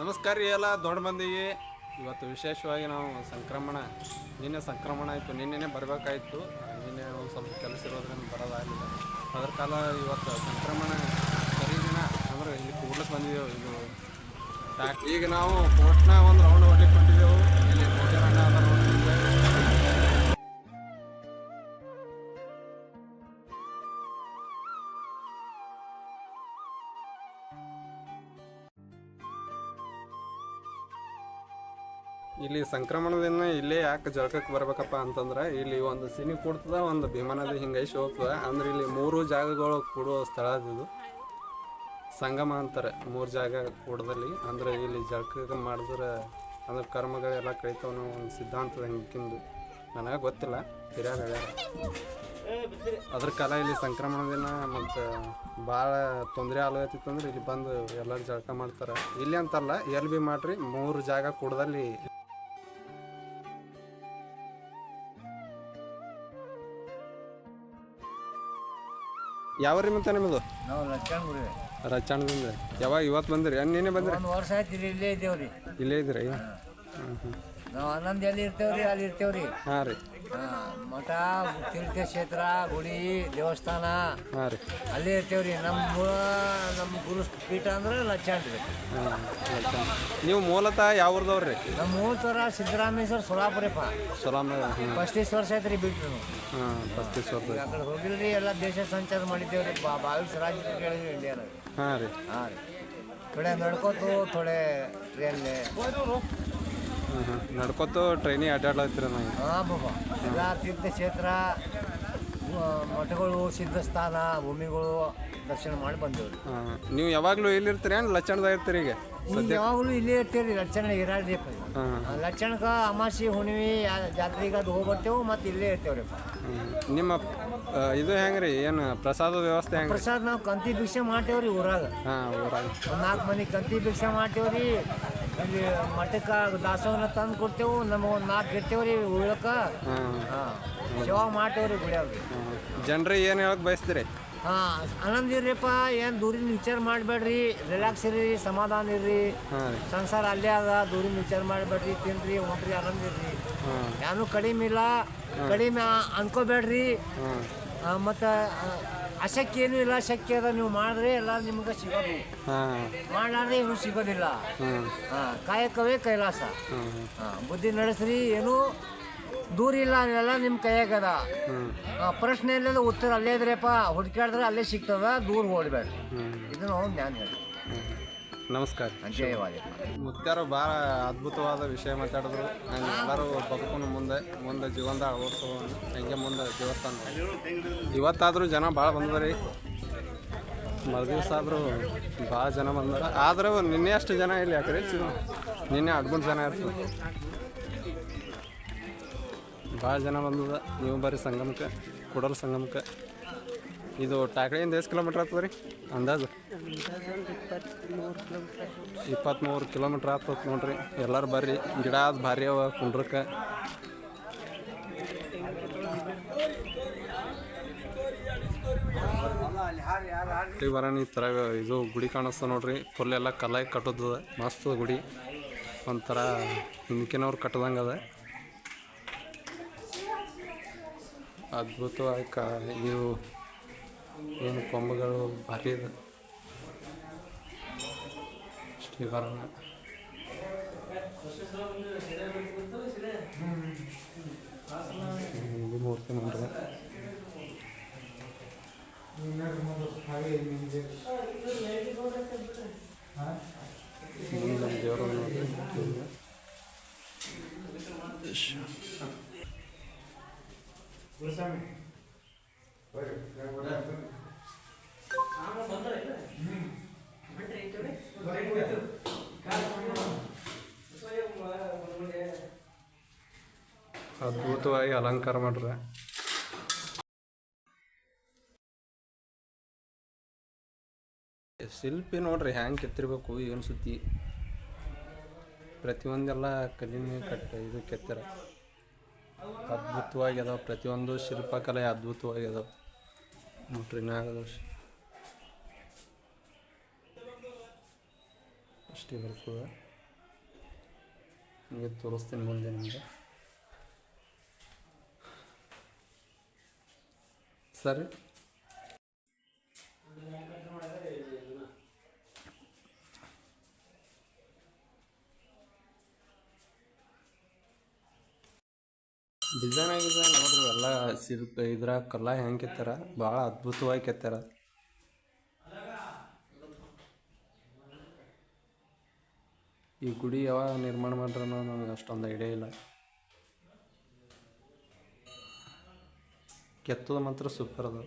ನಮಸ್ಕಾರ ರೀ ಎಲ್ಲ ದೊಡ್ಡ ಮಂದಿಗೆ. ಇವತ್ತು ವಿಶೇಷವಾಗಿ ನಾವು ಸಂಕ್ರಮಣ, ನಿನ್ನೆ ಸಂಕ್ರಮಣ ಆಯಿತು, ನಿನ್ನೆನೇ ಬರಬೇಕಾಯಿತು. ನಿನ್ನೆ ಒಂದು ಸ್ವಲ್ಪ ಕೆಲಸ ಇರೋದ್ರಿಂದ ಬರೋದಾಗಿಲ್ಲ ಅದ್ರ ಕಾಲ ಇವತ್ತು ಸಂಕ್ರಮಣ ಖರೀದಿನ ಅಂದ್ರೆ ಇಲ್ಲಿ ಕೂಡ್ಲಿಕ್ಕೆ ಬಂದಿದ್ದೆವು ಇದು ಈಗ ನಾವು ಕೋಟ್ನ ಒಂದು ರೌಂಡ್ ಹೊಡ್ಲಿಕ್ಕೆ ಕೊಟ್ಟಿದ್ದೆವು ಇಲ್ಲಿ ಕೋಟೆರಣ್ಣ ಇಲ್ಲಿ ಸಂಕ್ರಮಣದಿಂದ ಇಲ್ಲೇ ಯಾಕೆ ಜಳಕಕ್ಕೆ ಬರ್ಬೇಕಪ್ಪ ಅಂತಂದ್ರೆ, ಇಲ್ಲಿ ಒಂದು ಸಿನಿ ಕೂಡ್ತದ, ಒಂದು ಭೀಮಾನದಿ ಹಿಂಗೆ ಹೋಗ್ತದೆ ಅಂದ್ರೆ ಇಲ್ಲಿ ಮೂರು ಜಾಗಗಳು ಕೂಡುವ ಸ್ಥಳ ಇದು. ಸಂಗಮ ಅಂತಾರೆ, ಮೂರು ಜಾಗ ಕೂಡದಲ್ಲಿ. ಅಂದ್ರೆ ಇಲ್ಲಿ ಜಳಕ ಮಾಡಿದ್ರೆ, ಅಂದ್ರೆ ಕರ್ಮಗಳೆಲ್ಲ ಕಳಿತಾವ ಒಂದು ಸಿದ್ಧಾಂತದ ಹಿಂಗಿಂದು ನನಗೆ ಗೊತ್ತಿಲ್ಲ, ಹಿರಿಯರು ಅದ್ರ ಕಾಲ ಇಲ್ಲಿ ಸಂಕ್ರಮಣ ದಿನ ಮತ್ತು ಭಾಳ ತೊಂದರೆ ಆಲತ್ತಿತ್ತು ಅಂದ್ರೆ ಇಲ್ಲಿ ಬಂದು ಎಲ್ಲರೂ ಜಳಕ ಮಾಡ್ತಾರೆ. ಇಲ್ಲಿ ಅಂತಲ್ಲ ಎಲ್ಲಿ ಭೀ ಮಾಡ್ರಿ, ಮೂರು ಜಾಗ ಕೂಡದಲ್ಲಿ ಯಾವ ರೀ ಮತ್ತೆ ನಿಮ್ಮದು? ನಾವು ಲಕ್ಷಣಗುಡಿ ರಚಣದಿಂದ ಯಾವಾಗ ಇವತ್ತು ಬಂದಿರಿ? ಏನ್ ನೀನೇ ಬಂದ್ರಿ? ಒಂದು ವರ್ಷ ಆಯ್ತು ರೀ ಇಲ್ಲೇ ಇದ್ದೇವ್ರಿ. ಇಲ್ಲೇ ಇದ್ರಿ ಹ್ಞೂ ಹ್ಞೂ ನಾವು ಹನ್ನೊಂದು ಎಲ್ಲಿ ಇರ್ತೇವ್ರಿ? ಅಲ್ಲಿ ಇರ್ತೇವ್ರಿ. ಹಾಂ ರೀ. ಹಾಂ ಮಠ ತೀರ್ಥಕ್ಷೇತ್ರ ಗುಡಿ ದೇವಸ್ಥಾನ. ಹಾಂ ರೀ. ಅಲ್ಲೇ ಇರ್ತೇವ್ರಿ. ನಮ್ಮ ನಮ್ಮ ಗುರು ಪೀಠ ಅಂದ್ರೆ ಲಕ್ಷಣ ರೀ. ನೀವು ಮೂಲತಃ ಯಾವ ಊರ್ದವ್ರಿ ನಮ್ಮ ಮೂಲ ಥರ ಸಿದ್ದರಾಮೇಶ್ವರ ಸೊಲಾಪುರಪ್ಪ. ಸಲಾಮ ಹ್ಞೂ ಪಸ್ತೀಸ್ ವರ್ಷ ಆಯ್ತು ರೀ ಬಿಟ್ರು. ಹಾಂ ಈಗ ವರ್ಷ ಆ ಕಡೆ ಹೋಗಿಲ್ರಿ ಎಲ್ಲ ದೇಶ ಸಂಚಾರ ಮಾಡಿದ್ದೇವ್ರಿ. ಬಾ ಬಾವಿಸ್ ರಾಜ್ಯ ಕೇಳಿದ್ರಿ ಇಂಡಿಯಾನ ಹಾಂ ರೀ. ಹಾಂ ರೀ. ಥೋಡೆ ನಡ್ಕೋತು ಥೋಡೆ ಟ್ರೇನ್ಲೆ ನಡ್ಕೊತು ಟ್ರೈನಿ ಅಡ್ಡಾಡ್ಲತ್ತಿರ ಹಾಂ ಬಾಬಾ. ಎಲ್ಲ ತೀರ್ಥಕ್ಷೇತ್ರ ಮಠಗಳು ಸಿದ್ಧಸ್ಥಾನ ಭೂಮಿಗಳು ದರ್ಶನ ಮಾಡಿ ಬಂದೇವ್ರಿ ಹಾಂ ನೀವು ಯಾವಾಗಲೂ ಇಲ್ಲಿರ್ತೀರಿ ಏನು ಲಕ್ಷಣದಾಗ ಇರ್ತೀರಿ ಈಗ ಈಗ ಯಾವಾಗಲೂ ಇಲ್ಲೇ ಇರ್ತೀರಿ ಲಕ್ಷಣ ಇರಾಡ್ರಿ ಲಕ್ಷಣಕ್ಕೆ ಅಮಾಸಿ ಹುಣ್ಣಿಮೆ ಯಾ- ಜಾತ್ರೆಗೆ ಅದು ಹೋಗಿ ಬರ್ತೇವೆ ಮತ್ತು ಇಲ್ಲೇ ಇರ್ತೇವ್ರಿ. ನಿಮ್ಮ ಆ, ಇದು ಹೆಂಗ್ರಿ? ಏನು ಪ್ರಸಾದ ವ್ಯವಸ್ಥೆ ಹೆಂಗೆ ರೀ ಪ್ರಸಾದ್ ನಾವು ಕಂತಿ ಭಿಕ್ಷೆ ಮಾಡ್ತೇವ್ರಿ ಊರಾಗ. ಹಾಂ ಊರಾಗ. ಒಂದು ನಾಲ್ಕು ಮಂದಿ ಕಂತಿ ಭಿಕ್ಷೆ ಮಾಡ್ತೇವ್ರಿ. ಇಲ್ಲಿ ಮಠಕ್ಕೆ ದಾಸವನ್ನ ತಂದು ಕೊಡ್ತೇವೆ ನಮಗೆ ಒಂದು ನಾಲ್ಕು ಇರ್ತೇವ್ರಿ ಉಳಕ್ಕೆ ಹಾಂ. ಹಾಂ. ಸೇವಾ ಮಾಡ್ತೇವ್ರಿ ಗುಡಿಯಾಗ ಜನರಿಗೆ ಏನು ಹೇಳಕ್ ಬಯಸ್ತೀರಿ? ಹಾಂ ಆನಂದ ಇರ್ರಿಪ್ಪ ಏನು ದೂರಿನ ವಿಚಾರ ಮಾಡಬೇಡ್ರಿ ರಿಲ್ಯಾಕ್ಸ್ ಇರ್ರಿ ಸಮಾಧಾನ ಇರ್ರಿ. ಸಂಸಾರ ಅಲ್ಲೇ ಅದ ದೂರಿನ ವಿಚಾರ ಮಾಡಬೇಡ್ರಿ ತಿನ್ರಿ ಹೊಂಟ್ರಿ ಆನಂದ ಇರ್ರಿ. ಯಾನು ಏನೂ ಕಡಿಮೆ ಇಲ್ಲ ಕಡಿಮೆ ಅನ್ಕೋಬೇಡ್ರಿ. ಮತ್ತು ಅಶಕ್ಯ ಏನೂ ಇಲ್ಲ ಶಕ್ತಿ ಅದ. ನೀವು ಮಾಡಿದ್ರೆ ಎಲ್ಲ ನಿಮ್ಗೆ ಸಿಗೋದು. ಹಾಂ. ಮಾಡಲಾರ್ದೆ ಏನೂ ಸಿಗೋದಿಲ್ಲ. ಹಾಂ. ಕಾಯಕವೇ ಕೈಲಾಸ. ಹಾಂ. ಬುದ್ಧಿ ನಡೆಸ್ರಿ ಏನೂ ದೂರ ಇಲ್ಲ ಎಲ್ಲ ನಿಮ್ಮ ಕೈಯಾಗದ. ಪ್ರಶ್ನೆ ಇಲ್ಲದ ಉತ್ತರ ಅಲ್ಲೇ ಇದ್ರೆಪ್ಪ ಹುಡುಕಾಡಿದ್ರೆ ಅಲ್ಲೇ ಸಿಗ್ತದ ದೂರ ಓಡಬೇಡ ಇದು ಇದನ್ನು ಅವ್ನು ಜ್ಞಾನ ಹೇಳಿ ನಮಸ್ಕಾರ. ಮುತ್ಯಾರು ಭಾಳ ಅದ್ಭುತವಾದ ವಿಷಯ ಮಾತಾಡಿದ್ರು. ಹಂಗೆ ಎಲ್ಲರೂ ಬದುಕುನು ಮುಂದೆ ಮುಂದೆ ಜೀವನದ ಅಳವಡಿಸೋ ಹಂಗೆ ಮುಂದೆ ದೇವಸ್ಥಾನ. ಇವತ್ತಾದರೂ ಜನ ಭಾಳ ಬಂದದ್ರಿ. ಮರುದಿವ್ಸ ಆದರೂ ಭಾಳ ಜನ ಬಂದಾರ. ಆದ್ರೆ ನಿನ್ನೆ ಅಷ್ಟು ಜನ ಇಲ್ಲಿ ಯಾಕ್ರಿ? ನಿನ್ನೆ ಹದಿಮೂರು ಜನ ಇರ್ತದೆ ಭಾಳ ಜನ ಬಂದದ. ನೀವು ಬರೀ ಸಂಗಮಕ್ಕೆ ಕುಡಲ್ ಸಂಗಮಕ್ಕೆ. ಇದು ಟಾಕಳಿಯಿಂದ ಎಷ್ಟು ಕಿಲೋಮೀಟ್ರ್ ಆಗ್ತದೆ ರೀ? ಅಂದಾಜು? ಇಪ್ಪತ್ತ್ಮೂರು ಕಿಲೋಮೀಟ್ರ್ ಆಗ್ತದೆ ನೋಡ್ರಿ. ಎಲ್ಲರೂ ಬರ್ರಿ. ಗಿಡ ಅದು ಭಾರಿ ಅವ ಕುಂಡ್ರಕ್ಕೆ. ಬರೋಣ ಈ ಥರ ಇದು ಗುಡಿ ಕಾಣಿಸ್ತದೆ ನೋಡ್ರಿ. ಫುಲ್ ಎಲ್ಲ ಕಲ್ಲಾಗಿ ಕಟ್ಟೋದದ ಮಸ್ತ್ ಗುಡಿ. ಒಂಥರ ಹಿಂದಿನವ್ರು ಕಟ್ಟದಂಗೆ ಅದ. ಅದ್ಭುತವಾಗಿ ಕ ಇವು ಏನು ಕೊಂಬುಗಳು ಭಾರಿ ಇದೆ. ಶ್ರೀವರಣ ಇದು ಮೂರ್ತಿ ನೋಡ್ರಿ. ದೇವರು. ಅದ್ಭುತವಾಗಿ ಅಲಂಕಾರ ಮಾಡ್ರೆ. ಶಿಲ್ಪಿ ನೋಡ್ರಿ ಹ್ಯಾಂಗೆ ಕೆತ್ತಿರ್ಬೇಕು ಏನು ಸುದ್ದಿ? ಪ್ರತಿಯೊಂದೆಲ್ಲ ಕಲ್ಲಿನ ಕಟ್ಟ ಇದು ಕೆತ್ತರ. ಅದ್ಭುತವಾಗಿ ಅದಾವ. ಪ್ರತಿಯೊಂದು ಶಿಲ್ಪಕಲೆ ಅದ್ಭುತವಾಗಿ ಅದಾವ. ನೋಡ್ರಿ ನಾಗದೋಷ ಅಷ್ಟೇ ಬರ್ತದೆ. ನಿಮಗೆ ತೋರಿಸ್ತೀನಿ ಮುಂದೆ ನಿಮಗೆ. ಸರಿ. ಡಿಸೈನ್ ಆಗಿದೆ ನೋಡ್ರಿ, ಎಲ್ಲ ಶಿಲ್ಪ ಇದ್ರಾಗ ಕಲ್ಲ ಹೆಂಗೆ ಕೆತ್ತಾರ ಭಾಳ ಅದ್ಭುತವಾಗಿ ಕೆತ್ತಾರ ಈ ಗುಡಿ ಯಾವಾಗ ನಿರ್ಮಾಣ ಮಾಡ್ರ ನನಗೆ ಅಷ್ಟೊಂದು ಐಡಿಯಾ ಇಲ್ಲ. ಕೆತ್ತದ ಮಾತ್ರ ಸೂಪರ್ ಅದ.